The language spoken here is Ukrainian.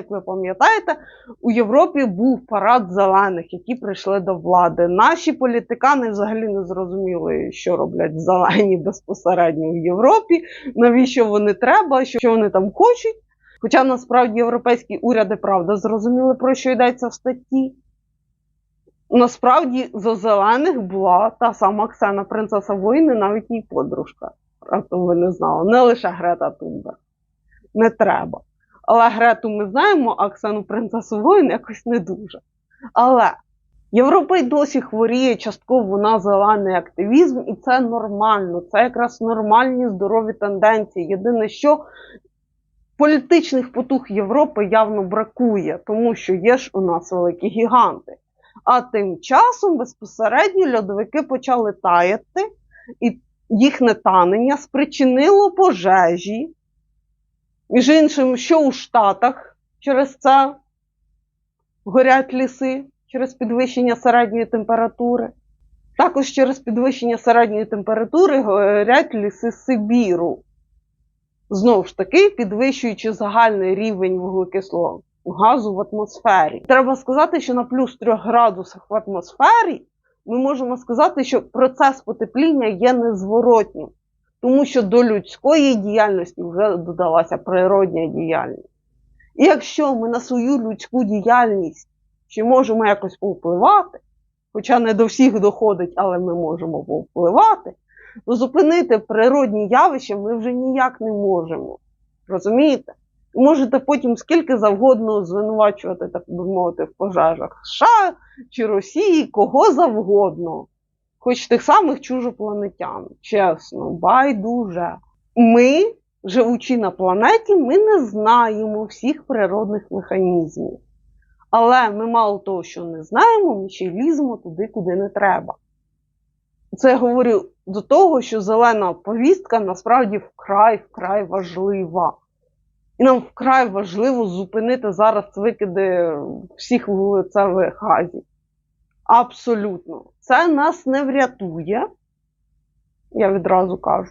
Як ви пам'ятаєте, у Європі був парад зелених, які прийшли до влади. Наші політикани взагалі не зрозуміли, що роблять зелені безпосередньо в Європі, навіщо вони треба, що вони там хочуть. Хоча насправді європейські уряди правда зрозуміли, про що йдеться в статті. Насправді за зелених була та сама Ксена принцеса воїни, навіть її подружка. Раптом ви не знали, не лише Грета Тунберг. Не треба. Але Грету ми знаємо, а Ксену принцесу воїн якось не дуже. Але Європа й досі хворіє частково на зелений активізм, і це нормально. Це якраз нормальні здорові тенденції. Єдине, що політичних потуг Європи явно бракує, тому що є ж у нас великі гіганти. А тим часом безпосередньо льодовики почали таяти, і їхнє танення спричинило пожежі. Між іншим, що у Штатах через це горять ліси через підвищення середньої температури. Також через підвищення середньої температури горять ліси Сибіру. Знову ж таки, підвищуючи загальний рівень вуглекислого газу в атмосфері. Треба сказати, що на плюс 3 градусах в атмосфері ми можемо сказати, що процес потепління є незворотнім, тому що до людської діяльності вже додалася природня діяльність. І якщо ми на свою людську діяльність ще можемо якось повпливати, хоча не до всіх доходить, але ми можемо повпливати, то зупинити природні явища ми вже ніяк не можемо. Розумієте? Можете потім скільки завгодно звинувачувати, так би мовити, в пожежах США чи Росії, кого завгодно, хоч тих самих чужопланетян. Чесно, байдуже. Ми, живучи на планеті, ми не знаємо всіх природних механізмів. Але ми мало того, що не знаємо, ми ще й ліземо туди, куди не треба. Це я говорю до того, що зелена повістка насправді вкрай вкрай важлива. І нам вкрай важливо зупинити зараз викиди всіх вуглецевих газів. Абсолютно. Це нас не врятує, я відразу кажу.